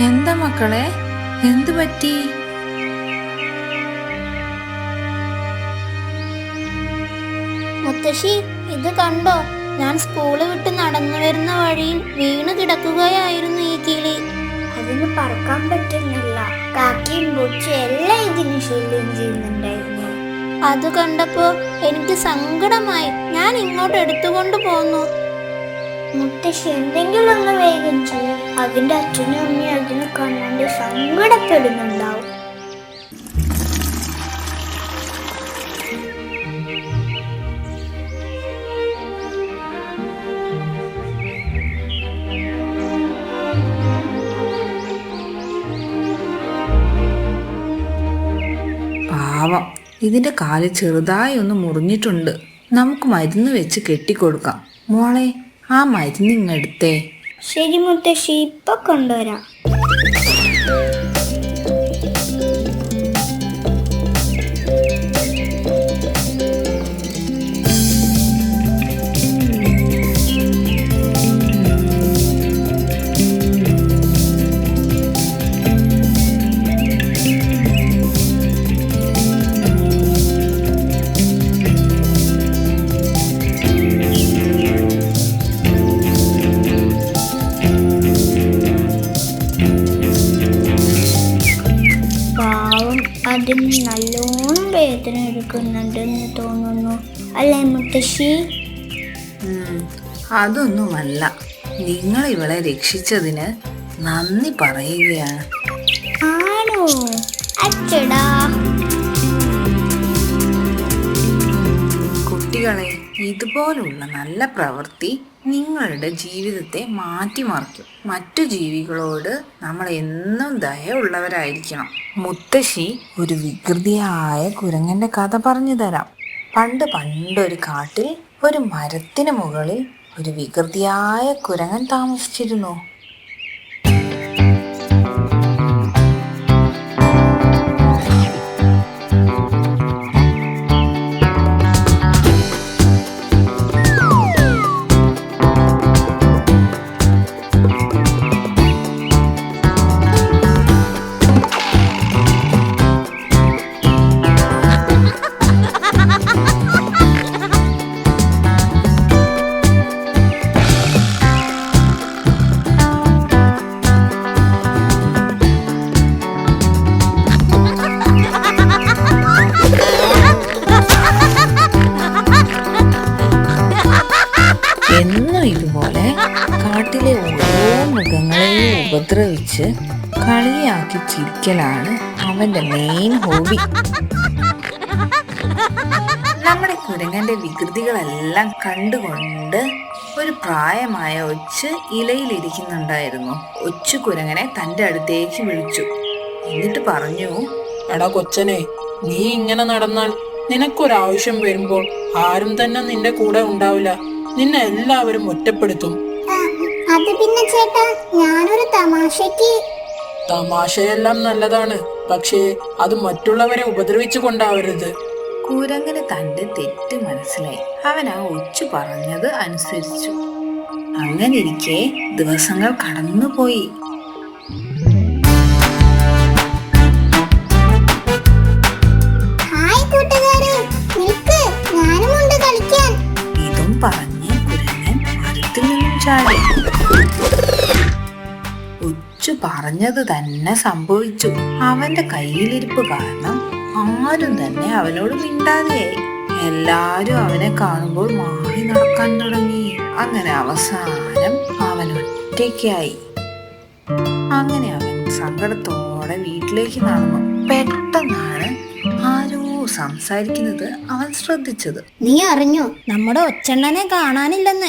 എന്താ മക്കളെ? എന്തു പറ്റി? മുത്തശ്ശി ഇത് കണ്ടോ? ഞാൻ സ്കൂൾ വിട്ട് നടന്നു വരുന്ന വഴിയിൽ വീണ് കിടക്കുകയായിരുന്നു ഈ കിളി. അതിന് പറക്കാൻ പറ്റുന്നില്ല. കാക്കിയും എല്ലാം ഇതിന് ശല്യം ചെയ്യുന്നുണ്ടായിരുന്നു. അത് കണ്ടപ്പോ എനിക്ക് സങ്കടമായി. ഞാൻ ഇങ്ങോട്ട് എടുത്തുകൊണ്ട് പോന്നു. മുത്തശ്ശി എന്തെങ്കിലും ഒന്ന് വേഗം ചെയ്യും അതിന്റെ അച്ഛനും അമ്മയും അതിനെ കാണാണ്ട് സങ്കടപ്പെടുന്നുണ്ടാവും. ഇതിന്റെ കാൽ ചെറുതായി ഒന്ന് മുറിഞ്ഞിട്ടുണ്ട്. നമുക്ക് മരുന്ന് വെച്ച് കെട്ടിക്കൊടുക്കാം. മോളെ ആ മരുന്ന് ഇങ്ങെടുത്തേ ശരി മുത്തശ്ശി ഇപ്പൊ കൊണ്ടുവരാം. അതൊന്നുമല്ല. നിങ്ങൾ ഇവളെ രക്ഷിച്ചതിന് നന്ദി പറയുകയാണ്. ആണോ? അച്ചടാ. കുട്ടികളെ ഇതുപോലുള്ള നല്ല പ്രവൃത്തി നിങ്ങളുടെ ജീവിതത്തെ മാറ്റിമറിക്കും. മറ്റു ജീവികളോട് നമ്മൾ എന്നും ദയ മുത്തശ്ശി ഒരു വികൃതിയായ കുരങ്ങന്റെ കഥ പറഞ്ഞു തരാം. പണ്ട് പണ്ടൊരു കാട്ടിൽ ഒരു മരത്തിന് മുകളിൽ ഒരു വികൃതിയായ കുരങ്ങൻ താമസിച്ചിരുന്നു. കാട്ടിലെ ഓരോ മൃഗങ്ങളെയും ഉപദ്രവിച്ച് കളിയാക്കി ചിരിക്കലാണ് അവന്റെ മെയിൻ ഹോബി നമ്മുടെ കുരങ്ങന്റെ വികൃതികളെല്ലാം കണ്ടുകൊണ്ട് ഒരു പ്രായമായ ഒച്ച് ഇലയിലിരിക്കുന്നുണ്ടായിരുന്നു. ഒച്ചു കുരങ്ങനെ തന്റെ അടുത്തേക്ക് വിളിച്ചു. എന്നിട്ട് പറഞ്ഞു എടാ കൊച്ചനെ നീ ഇങ്ങനെ നടന്നാൽ നിനക്കൊരാവശ്യം വരുമ്പോൾ ആരും തന്നെ നിന്റെ കൂടെ ഉണ്ടാവില്ല. നിന്നെ എല്ലാവരും ഒറ്റപ്പെടുത്തും. അത് പിന്നെ ചേട്ടാ ഞാനൊരു തമാശക്ക് തമാശയെല്ലാം നല്ലതാണ് പക്ഷേ അത് മറ്റുള്ളവരെ ഉപദ്രവിച്ചു കൊണ്ടാവരുത്. കുരങ്ങന് തന്റെ തെറ്റ് മനസ്സിലായി. അവൻ ആ ഒച്ചു പറഞ്ഞത് അനുസരിച്ചു. അങ്ങനിരിക്കെ ദിവസങ്ങൾ കടന്നുപോയി. ഇതും പറഞ്ഞ് കുരങ്ങൻ മരത്തിൽ നിന്നും ചാടി. പറഞ്ഞത് തന്നെ സംഭവിച്ചു. അവന്റെ കയ്യിലിരിപ്പ് കാരണം ആരും തന്നെ അവനോട് മിണ്ടാതെയായി. എല്ലാരും അവനെ കാണുമ്പോൾ മാറി നടക്കാൻ തുടങ്ങി. അങ്ങനെ അവസാനം അവൻ ഒറ്റയ്ക്കായി. അങ്ങനെ അവൻ സങ്കടത്തോടെ വീട്ടിലേക്ക് നടന്നു. പെട്ടെന്നാണ് ആരോ സംസാരിക്കുന്നത് അവൻ ശ്രദ്ധിച്ചത്. നീ അറിഞ്ഞോ? നമ്മുടെ ഒച്ചണ്ണനെ കാണാനില്ലെന്ന്.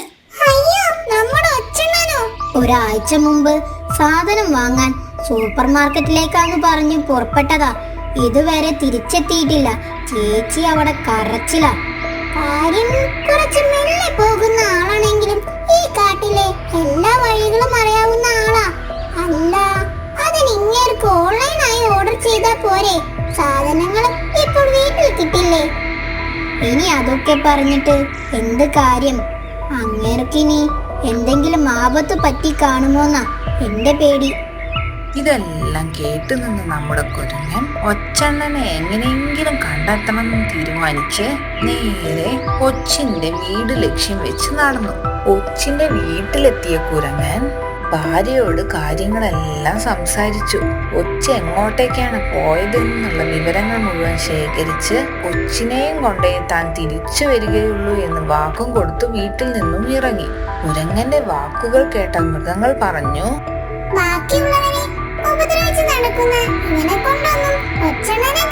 അയ്യോ നമ്മുടെ ഒച്ചണ്ണനോ? ഒരാഴ്ച മുമ്പ് സാധനം വാങ്ങാൻ സൂപ്പർ മാർക്കറ്റിലേക്കാന്ന് പറഞ്ഞ് പുറപ്പെട്ടതാ. ഇതുവരെ തിരിച്ചെത്തിയിട്ടില്ല. ചേച്ചി അവിടെ കരച്ചില. കാര്യം കുറച്ച് മെല്ലെ പോകുന്ന ആളാണെങ്കിലും ഈ കാട്ടിലെ എല്ലാ വഴികളും അറിയാവുന്ന ആളാ. അല്ല അതിന് ഇങ്ങേർക്ക് ഓൺലൈനായി ഓർഡർ ചെയ്താ പോരെ. സാധനങ്ങൾ ഇപ്പോൾ വീട്ടിൽ കിട്ടില്ലേ? ഇനി അതൊക്കെ പറഞ്ഞിട്ട് എന്ത് കാര്യം? അങ്ങേർക്കിനി എന്തെങ്കിലും ആപത്ത് പറ്റി കാണുമോന്നാ? എന്റെ പേടി. ഇതെല്ലാം കേട്ടു നിന്ന് നമ്മുടെ കുരങ്ങൻ ഒച്ചണ്ണനെ എങ്ങനെയെങ്കിലും കണ്ടെത്തണമെന്ന് തീരുമാനിച്ച് നേരെ ഒച്ചിന്റെ വീട് ലക്ഷ്യം വെച്ച് നടന്നു. ഒച്ചിന്റെ വീട്ടിലെത്തിയ കുരങ്ങൻ ഭാര്യയോട് കാര്യങ്ങളെല്ലാം സംസാരിച്ചു. ഒച്ച എങ്ങോട്ടേക്കാണ് പോയതെന്നുള്ള വിവരങ്ങൾ മുഴുവൻ ശേഖരിച്ച് ഒച്ചിനെയും കൊണ്ടേ താൻ തിരിച്ചു വരികയുള്ളൂ എന്ന് വാക്കും കൊടുത്തു വീട്ടിൽ നിന്നും ഇറങ്ങി. മുരങ്ങന്റെ വാക്കുകൾ കേട്ട മൃഗങ്ങൾ പറഞ്ഞു ബാക്കിയുള്ളവരെ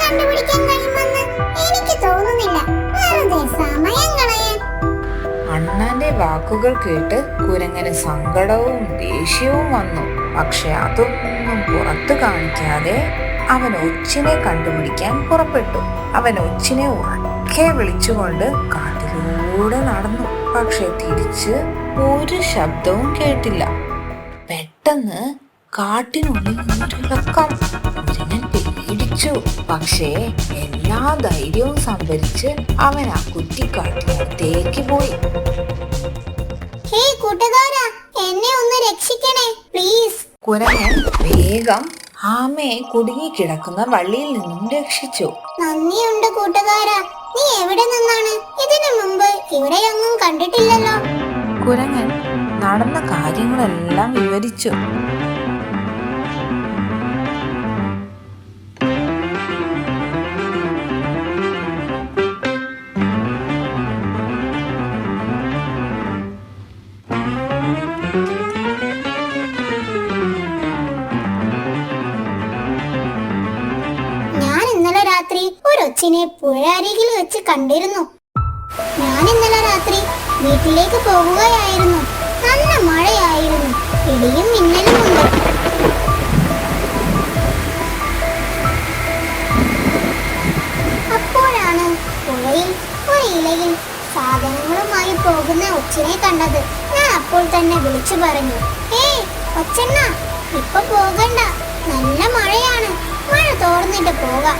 കണ്ടുപിടിക്കാൻ എനിക്ക് തോന്നുന്നില്ല. സമയം കളയാൻ അണ്ണാന്റെ വാക്കുകൾ കേട്ട് കുരങ്ങന് സങ്കടവും ദേഷ്യവും വന്നു. പക്ഷെ അതൊന്നും പുറത്തു കാണിക്കാതെ അവൻ ഒച്ചിനെ കണ്ടുപിടിക്കാൻ പുറപ്പെട്ടു. അവൻ ഒച്ചിനെ ഉറക്കെ വിളിച്ചുകൊണ്ട് കാട്ടിലൂടെ നടന്നു. പക്ഷെ തിരിച്ച് ഒരു ശബ്ദവും കേട്ടില്ല. പെട്ടെന്ന് കാട്ടിനുള്ളിൽ കുരങ്ങൻ പേടിച്ചു. പക്ഷേ എല്ലാ ധൈര്യവും സംഭരിച്ച് അവൻ ആ കുറ്റിക്കാട്ടിനടുത്തേക്ക് പോയി. ഹേ കൂട്ടുകാരാ എന്നെ ഒന്ന് രക്ഷിക്കണേ പ്ലീസ്. കുരങ്ങൻ വേഗം ആമയെ കുടുങ്ങിക്കിടക്കുന്ന വള്ളിയിൽ നിന്നും രക്ഷിച്ചു. നന്ദിയുണ്ട് കൂട്ടുകാരാ നീ എവിടെ നിന്നാണ്? ഇതിനു മുമ്പ് ഇവിടെയൊന്നും കണ്ടിട്ടില്ലല്ലോ. കുരങ്ങൻ നടന്ന കാര്യങ്ങളെല്ലാം വിവരിച്ചു. അരികിൽ വെച്ച് കണ്ടിരുന്നു. ഞാൻ ഇന്നലെ രാത്രി വീട്ടിലേക്ക് പോകുകയായിരുന്നു. നല്ല മഴയായിരുന്നു. ഇടിയും മിന്നലും ഉണ്ട്. അപ്പോഴാണ് പുഴയിൽ ഒരു ഇലയിൽ സാധനങ്ങളുമായി പോകുന്ന ഒച്ചിനെ കണ്ടത്. ഞാൻ അപ്പോൾ തന്നെ വിളിച്ചു പറഞ്ഞു ഏയ് ഒച്ചണ്ണ ഇപ്പൊ പോകണ്ട. നല്ല മഴയാണ്. മഴ തോർന്നിട്ട് പോകാം.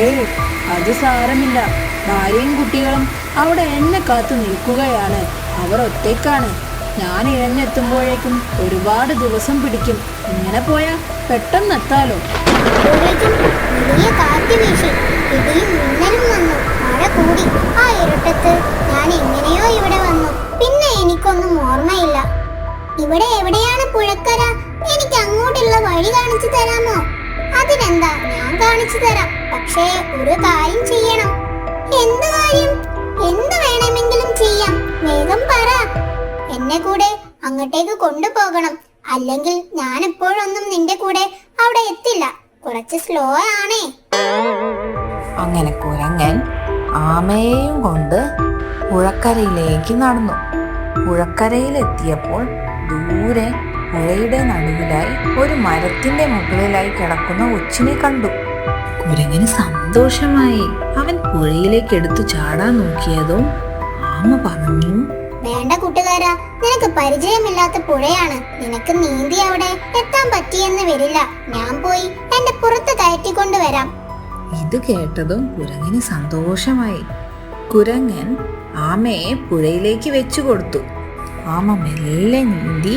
ഏയ് അത് സാരമില്ല. ഭാര്യയും കുട്ടികളും അവിടെ എന്നെ കാത്തു നിൽക്കുകയാണ്. അവർ ഒറ്റയ്ക്കാണ്. ഞാൻ ഇഴഞ്ഞെത്തുമ്പോഴേക്കും ഒരുപാട് ദിവസം പിടിക്കും. ഇങ്ങനെ പോയാൽ പെട്ടെന്ന് എത്താലോ? ആ ഞാൻ എങ്ങനെയോ ഇവിടെ വന്നു. പിന്നെ എനിക്കൊന്നും ഓർമ്മയില്ല. ഇവിടെ എവിടെയാണ് പുഴക്കര? എനിക്ക് അങ്ങോട്ടുള്ള വഴി കാണിച്ചു തരാമോ? അതിനെന്താ ഞാൻ കാണിച്ചു തരാം. പക്ഷേ ഒരു കാര്യം ചെയ്യണം. എന്ത് കാര്യം? എന്ത് വേണമെങ്കിലും ചെയ്യാം. വേഗം പറ. എന്നെ കൂടെ അങ്ങോട്ടേക്ക് കൊണ്ടുപോകണം. അല്ലെങ്കിൽ ഞാൻ എപ്പോഴൊന്നും നിന്റെ കൂടെ അവിടെ എത്തില്ല. കുറച്ച് സ്ലോ ആണേ. അങ്ങനെ കുരങ്ങൻ ആമയെയും കൊണ്ട് പുഴക്കരയിലേക്ക് നടന്നു. പുഴക്കരയിലെത്തിയപ്പോൾ ദൂരെ പുഴയുടെ നടുവിലായി ഒരു മരത്തിന്റെ മുകളിലായി കിടക്കുന്ന ഒച്ചിനെ കണ്ടു. കുരങ്ങിന് സന്തോഷമായി അവൻ പുഴയിലേക്ക് എടുത്തു ചാടാൻ നോക്കിയതും ആമ പറഞ്ഞു വേണ്ട കൂട്ടുകാരാ നിനക്ക് പരിചയമില്ലാത്ത പുഴയാണ്. നിനക്ക് നീന്തി അവിടെ എത്താൻ പറ്റിയെന്ന് വരില്ല. ഞാൻ പോയി എന്റെ പുറത്ത് കയറ്റിക്കൊണ്ട് വരാം ഇത് കേട്ടതും കുരങ്ങിന് സന്തോഷമായി. കുരങ്ങൻ ആമയെ പുഴയിലേക്ക് വെച്ചു കൊടുത്തു. ആമ മെല്ലെ നീന്തി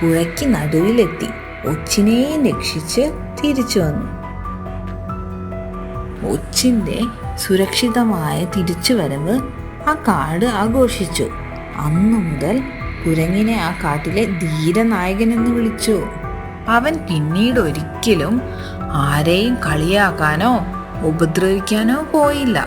പുഴയ്ക്ക് നടുവിലെത്തി ഒച്ചിനെയും രക്ഷിച്ച് തിരിച്ചു വന്നു. ഒച്ചിന്റെ സുരക്ഷിതമായ തിരിച്ചുവരവ് ആ കാട് ആഘോഷിച്ചു. അന്നു മുതൽ കുരങ്ങിനെ ആ കാട്ടിലെ ധീരനായകൻ എന്ന് വിളിച്ചു. അവൻ പിന്നീട് ഒരിക്കലും ആരെയും കളിയാക്കാനോ ഉപദ്രവിക്കാനോ പോയില്ല.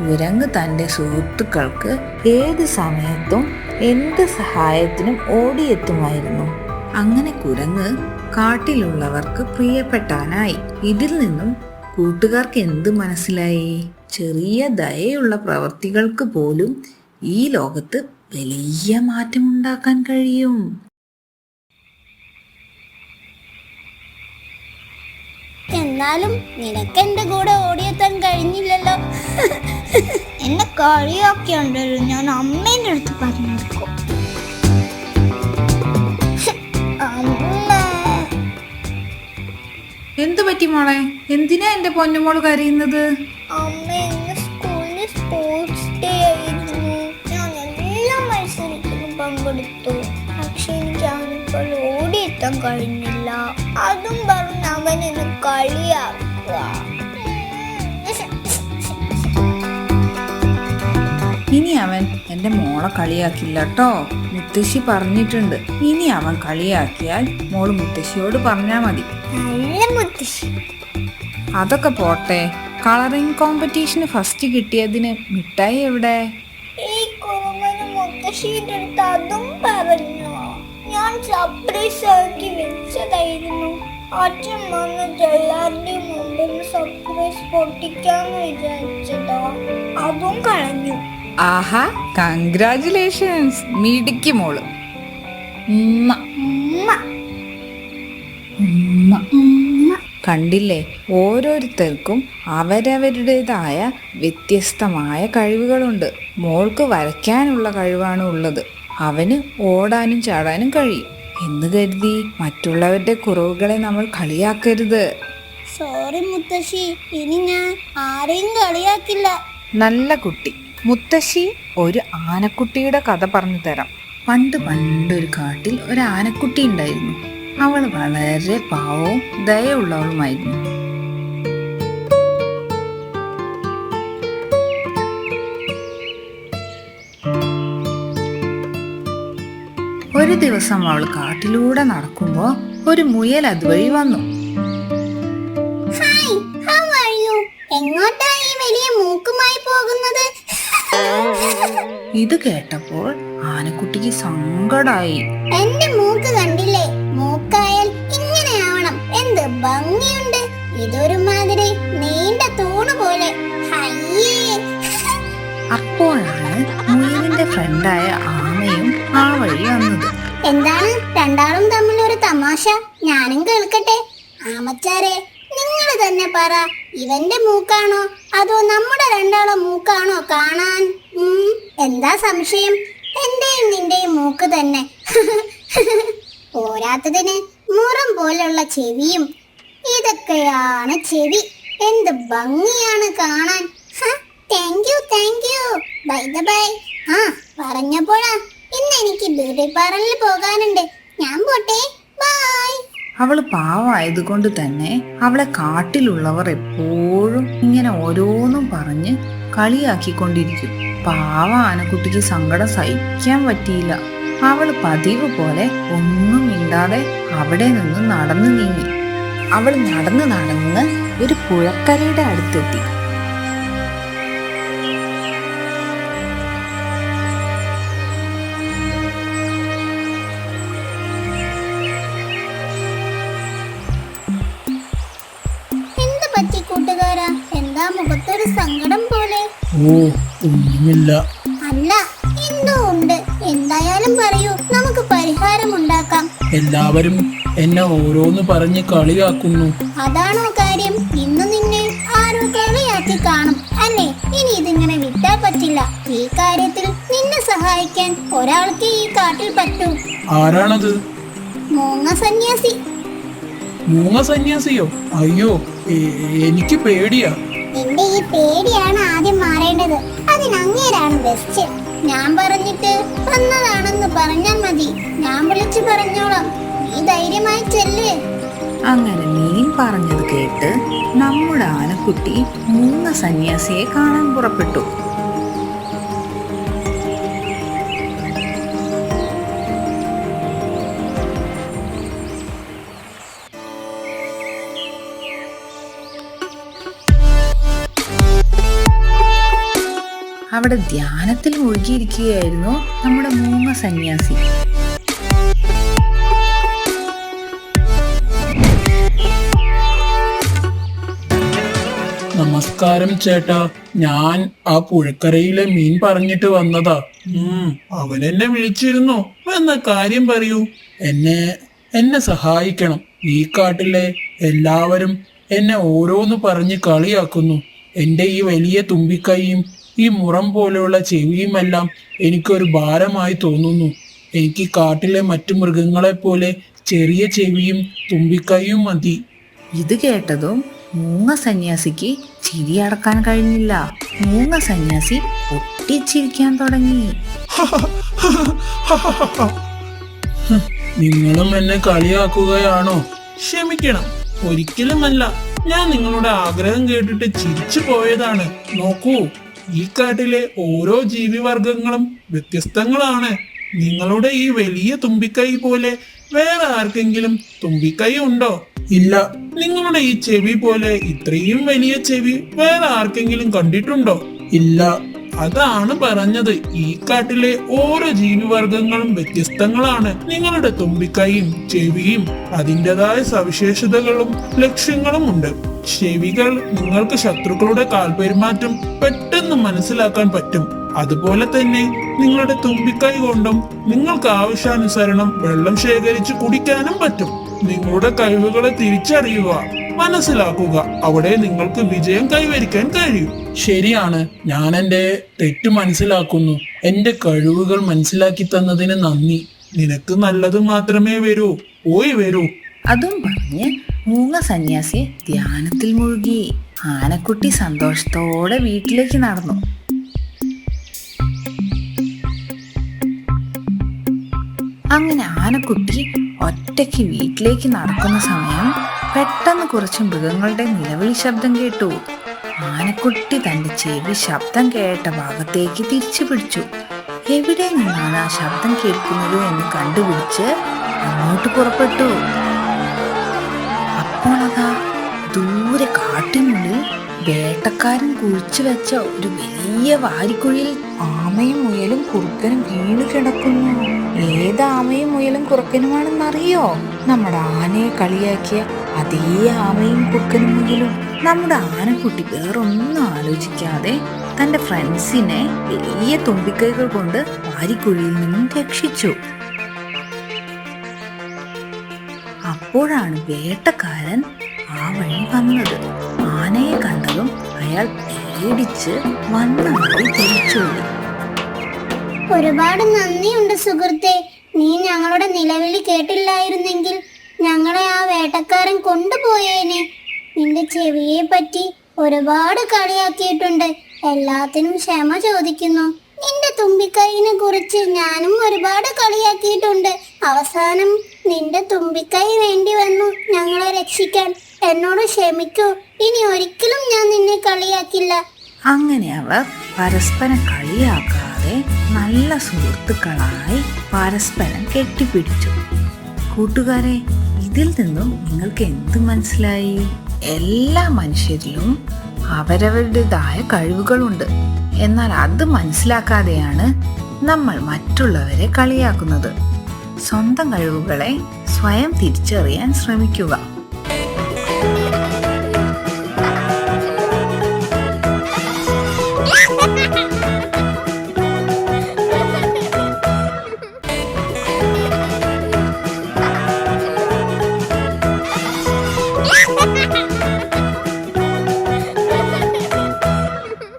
കുരങ്ങ് തന്റെ സുഹൃത്തുക്കൾക്ക് ഏത് സമയത്തും എന്ത് സഹായത്തിനും ഓടിയെത്തുമായിരുന്നു. അങ്ങനെ കുരങ്ങ് കാട്ടിലുള്ളവർക്ക് പ്രിയപ്പെട്ടാനായി. ഇതിൽ നിന്നും കൂട്ടുകാർക്ക് എന്ത് മനസ്സിലായി? ചെറിയ ദയയുള്ള പ്രവർത്തികൾക്ക് പോലും ഈ ലോകത്ത് വലിയ മാറ്റമുണ്ടാക്കാൻ കഴിയും. എന്നാലും നിനക്ക് എന്റെ കൂടെ ഓടിയെത്താൻ കഴിഞ്ഞില്ലല്ലോ. എന്നെ കളിയൊക്കെ ഉണ്ടല്ലോ ഞാൻ അമ്മേന്റെ അടുത്ത് പറഞ്ഞെടുക്കും എന്തു പറ്റി മോളെ? എന്തിനാ എന്റെ പൊന്നുമോൾ കരയുന്നത്? അമ്മ ഇന്ന് സ്കൂളിൽ സ്പോർട്സ് ഡേ ആയിരുന്നു. ഞാൻ എല്ലാം മത്സരിക്കുന്നു പങ്കെടുത്തു. പക്ഷെ എനിക്ക് അവനിപ്പോൾ ഓടിയെത്താൻ കഴിഞ്ഞില്ല. അതും പറഞ്ഞ് അവൻ എന്നെ കളിയാക്കുക. ഇനി അവൻ എന്റെ മോളെ കളിയാക്കില്ല കേട്ടോ മുത്തശ്ശി പറഞ്ഞിട്ടുണ്ട്. ഇനി അവൻ കളിയാക്കിയാൽ മോൾ മുത്തശ്ശിയോട് പറഞ്ഞാ മതി. അതൊക്കെ പോട്ടെ. കളറിംഗ് കോമ്പറ്റീഷന് ഫസ്റ്റ് കിട്ടിയതിന് മിഠായി എവിടെ? ഞാൻ സർപ്രൈസ് ആക്കി വെച്ചതായിരുന്നു. അച്ഛൻ വന്നിട്ട് എല്ലാവരുടെയും മുമ്പിൽ സർപ്രൈസ് പൊട്ടിക്കാന്ന് വിചാരിച്ചതാ. അതും കളഞ്ഞു. ആഹാ കൺഗ്രാചുലേഷൻസ് മിടുക്കി മോൾ. കണ്ടില്ലേ ഓരോരുത്തർക്കും അവരവരുടേതായ വ്യത്യസ്തമായ കഴിവുകളുണ്ട്. മോൾക്ക് വരയ്ക്കാനുള്ള കഴിവാണ് ഉള്ളത്. അവന് ഓടാനും ചാടാനും കഴിയും. എന്ന് കരുതി മറ്റുള്ളവരുടെ കുറവുകളെ നമ്മൾ കളിയാക്കരുത്. സോറി മുത്തശ്ശി ഇനി ഞാൻ ആരെയും കളിയാക്കില്ല. നല്ല കുട്ടി. മുത്തശ്ശി ഒരു ആനക്കുട്ടിയുടെ കഥ പറഞ്ഞു തരാം. പണ്ട് പണ്ടൊരു കാട്ടിൽ ഒരു ആനക്കുട്ടി ഉണ്ടായിരുന്നു. അവൾ വളരെ പാവവും ദയയുള്ളവളുമായിരുന്നു. ഒരു ദിവസം അവൾ കാട്ടിലൂടെ നടക്കുമ്പോൾ ഒരു മുയൽ അതുവഴി വന്നു. ഹായ് ഹൗ ആർ യു എങ്ങോട്ടാ ഈ വലിയ മൂക്കുമായി പോകുന്നത്? ഇത് കേട്ടപ്പോൾ ആനക്കുട്ടിക്ക് സങ്കടായി. എന്റെ മൂക്ക് കണ്ടില്ലേ? മൂക്കായാൽ ഇങ്ങനെയാവണം. എന്ത് ഭംഗിയുണ്ട്. ഇതൊരു മാതിരി നീണ്ട തൂണ് പോലെ. അപ്പോഴാണ് മുയലിന്റെ ഫ്രണ്ടായ ആമയും ആ വഴി വന്നത്. എന്താണ്? രണ്ടാളും തമ്മിൽ ഒരു തമാശ? ഞാനും കേൾക്കട്ടെ. ആമച്ചാരെ നിങ്ങൾ തന്നെ പറ. ഇവന്റെ മൂക്കാണോ? അതോ നമ്മുടെ രണ്ടാളെ മൂക്കാണോ കാണാൻ? എന്താ സംശയം? എന്റെയും നിന്റെയും മൂക്ക് തന്നെ. പോരാത്തതിന് മുറം പോലുള്ള ചെവിയും ഇതൊക്കെയാണ് ചെവി. എന്ത് ഭംഗിയാണ് കാണാൻ. Thank you thank you bye the bye ആ പറഞ്ഞപ്പോഴാ ഇന്ന് എനിക്ക് ബ്യൂട്ടി പാർലറിൽ പോകാനുണ്ട്. ഞാൻ പോട്ടെ. ബൈ അവൾ പാവമായതുകൊണ്ട് തന്നെ അവളെ കാട്ടിലുള്ളവർ എപ്പോഴും ഇങ്ങനെ ഓരോന്നും പറഞ്ഞ് കളിയാക്കിക്കൊണ്ടിരിക്കും. പാവ ആനക്കുട്ടിക്ക് സങ്കടം സഹിക്കാൻ പറ്റിയില്ല. അവൾ പതിവ് പോലെ ഒന്നും മിണ്ടാതെ അവിടെ നിന്ന് നടന്നു നീങ്ങി. അവൾ നടന്ന് നടന്ന് ഒരു പുഴക്കരയുടെ അടുത്തെത്തി. മുഖത്തൊരു സങ്കടം പോലെ. ഓ ഒന്നുമില്ല. അല്ല എന്തോ ഉണ്ട്. എന്തായാലും പറയൂ നമുക്ക് പരിഹാരം ഉണ്ടാക്കാം. എല്ലാവരും എന്നെ ഓരോന്ന് പറഞ്ഞ് കളിയാക്കുന്നു. അതാണോ കാര്യം? ഇന്ന് നിന്നെ ആരോ കളിയാക്കി കാണും അല്ലേ? ഇനി ഇതിങ്ങനെ വിട്ടാൽ പറ്റില്ല. ഈ കാര്യത്തിൽ നിന്നെ സഹായിക്കാൻ ഒരാൾക്ക് ഈ കാട്ടിൽ പറ്റൂ. ആരാണത്? മൂങ്ങ സന്യാസി. മൂങ്ങ സന്യാസിയോ? അയ്യോ എ- എനിക്ക് പേടിയാ. പേടിയാണ് ആദ്യം മാറേണ്ടത്. അതിനങ്ങേരാണ് ബെസ്റ്റ് ഞാൻ പറഞ്ഞിട്ട് വന്നതാണെന്ന് പറഞ്ഞാൽ മതി. ഞാൻ വിളിച്ചു പറഞ്ഞോളാം. നീ ധൈര്യമായി ചെല്ലേ. അങ്ങനെ മീൻ പറഞ്ഞത് കേട്ട് നമ്മുടെ ആനക്കുട്ടി മൂന്ന് സന്യാസിയെ കാണാൻ പുറപ്പെട്ടു. അവിടെ ധ്യാനത്തിൽ മുഴുകിയിരിക്കുകയായിരുന്നു നമ്മുടെ മൂങ്ങ സന്യാസി. നമസ്കാരം ചേട്ടാ. ഞാൻ ആ പുഴക്കരയിലെ മീൻ പറഞ്ഞിട്ട് വന്നതാ. അവൻ എന്നെ വിളിച്ചിരുന്നു. എന്ന കാര്യം പറയൂ. എന്നെ എന്നെ സഹായിക്കണം. ഈ കാട്ടിലെ എല്ലാവരും എന്നെ ഓരോന്ന് പറഞ്ഞ് കളിയാക്കുന്നു. എന്റെ ഈ വലിയ തുമ്പിക്കൈയും ഈ മുറം പോലെയുള്ള ചെവിയുമെല്ലാം എനിക്കൊരു ഭാരമായി തോന്നുന്നു. എനിക്ക് കാട്ടിലെ മറ്റു മൃഗങ്ങളെ പോലെ ചെറിയ ചെവിയും തുമ്പിക്കൈയും മതി. ഇത് കേട്ടതും മൂങ്ങ സന്യാസിക്ക് ചിരി അടക്കാൻ കഴിഞ്ഞില്ല. മൂങ്ങ സന്യാസി പൊട്ടിച്ചിരിക്കാൻ തുടങ്ങി. നിങ്ങളും എന്നെ കളിയാക്കുകയാണോ? ക്ഷമിക്കണം. ഒരിക്കലുമല്ല. ഞാൻ നിങ്ങളുടെ ആഗ്രഹം കേട്ടിട്ട് ചിരിച്ചു പോയതാണ്. നോക്കൂ. ഈ കാട്ടിലെ ഓരോ ജീവിവർഗങ്ങളും വ്യത്യസ്തങ്ങളാണ്. നിങ്ങളുടെ ഈ വലിയ തുമ്പിക്കൈ പോലെ വേറെ ആർക്കെങ്കിലും തുമ്പിക്കൈ ഉണ്ടോ? ഇല്ല. നിങ്ങളുടെ ഈ ചെവി പോലെ ഇത്രയും വലിയ ചെവി വേറെ ആർക്കെങ്കിലും കണ്ടിട്ടുണ്ടോ? ഇല്ല. അതാണ് പറഞ്ഞത്. ഈ കാട്ടിലെ ഓരോ ജീവിവർഗങ്ങളും വ്യത്യസ്തങ്ങളാണ്. നിങ്ങളുടെ തുമ്പിക്കൈയും ചെവിയും അതിന്റെതായ സവിശേഷതകളും ലക്ഷ്യങ്ങളും ഉണ്ട് ചെവികൾ നിങ്ങൾക്ക് ശത്രുക്കളുടെ കാൽപെരുമാറ്റം പെട്ടെന്ന് മനസ്സിലാക്കാൻ പറ്റും. അതുപോലെ തന്നെ നിങ്ങളുടെ തുമ്പിക്കൈ കൊണ്ടും നിങ്ങൾക്ക് ആവശ്യാനുസരണം വെള്ളം ശേഖരിച്ച് കുടിക്കാനും പറ്റും. നിങ്ങളുടെ കഴിവുകളെ തിരിച്ചറിയുക മനസ്സിലാക്കുക. അവിടെ നിങ്ങൾക്ക് വിജയം കൈവരിക്കാൻ കഴിയും. ശരിയാണ് ഞാൻ എന്റെ തെറ്റ് മനസ്സിലാക്കുന്നു. എന്റെ കഴിവുകൾ മനസ്സിലാക്കി തന്നതിന് നന്ദി. നിനക്ക് നല്ലത് മാത്രമേ വരൂ. പോയി വരൂ. അതും പറഞ്ഞ് മൂങ്ങ സന്യാസി ധ്യാനത്തിൽ മുഴുകി ആനക്കുട്ടി സന്തോഷത്തോടെ വീട്ടിലേക്ക് നടന്നു. അങ്ങനെ ആനക്കുട്ടി ഒറ്റയ്ക്ക് വീട്ടിലേക്ക് നടക്കുന്ന സമയം പെട്ടെന്ന് കുറച്ച് മൃഗങ്ങളുടെ നിലവിളി ശബ്ദം കേട്ടു. ആനക്കുട്ടി തന്റെ ചെവി ശബ്ദം കേട്ട ഭാഗത്തേക്ക് തിരിച്ചു പിടിച്ചു. എവിടെ നിന്നാണ് ആ ശബ്ദം കേൾക്കുന്നത്? എന്ന് കണ്ടുപിടിച്ച് അങ്ങോട്ട് പുറപ്പെട്ടു. അതാ ദൂരെ കാട്ടിനുള്ളിൽ വേട്ടക്കാരൻ കുഴിച്ചു വെച്ച ഒരു വലിയ വാരിക്കുഴിയിൽ ആമയും മുയലും കുറുക്കനും വീണ് കിടക്കുന്നു. ഏത് ആമയും മുയലും കുറുക്കനുമാണെന്നറിയോ? നമ്മുടെ ആനയെ കളിയാക്കിയ അതേ ആമയും കുറുക്കനും മുയലും. നമ്മുടെ ആനക്കുട്ടി വേറൊന്നും ആലോചിക്കാതെ തന്റെ ഫ്രണ്ട്സിനെ വലിയ തുമ്പിക്കൈകൾ കൊണ്ട് വാരിക്കുഴിയിൽ നിന്നും രക്ഷിച്ചു. അപ്പോഴാണ് വേട്ടക്കാരൻ ആ വഴി വന്നത്. ആനയെ കണ്ടതും അയാൾ പേടിച്ച് വന്ന വഴി തിരിച്ചു ഒരുപാട് നന്ദിയുണ്ട് സുഹൃത്തെ. നീ ഞങ്ങളുടെ നിലവിളി കേട്ടില്ലായിരുന്നെങ്കിൽ ഞങ്ങളെ ആ വേട്ടക്കാരൻ കൊണ്ടുപോയേനെ. നിന്റെ ചെവിയെ പറ്റി ഒരുപാട് കളിയാക്കിയിട്ടുണ്ട്. എല്ലാത്തിനും ക്ഷമ ചോദിക്കുന്നു. നിന്റെ തുമ്പിക്കൈനെ കുറിച്ച് ഞാനും ഒരുപാട് കളിയാക്കിയിട്ടുണ്ട്. അവസാനം നിന്റെ തുമ്പിക്കൈ വേണ്ടി വന്നു ഞങ്ങളെ രക്ഷിക്കാൻ. എന്നോട് ക്ഷമിക്കൂ. ഇനി ഒരിക്കലും ഞാൻ നിന്നെ കളിയാക്കില്ല. അങ്ങനെ അവർ പരസ്പരം കളിയാക്കാതെ നല്ല സുഹൃത്തുക്കളായി പരസ്പരം കെട്ടിപ്പിടിച്ചു. കൂട്ടുകാരെ ഇതിൽ നിന്നും നിങ്ങൾക്ക് എന്ത് മനസ്സിലായി? എല്ലാ മനുഷ്യരിലും അവരവരുടേതായ കഴിവുകളുണ്ട്. എന്നാൽ അത് മനസ്സിലാക്കാതെയാണ് നമ്മൾ മറ്റുള്ളവരെ കളിയാക്കുന്നത്. സ്വന്തം കഴിവുകളെ സ്വയം തിരിച്ചറിയാൻ ശ്രമിക്കുക.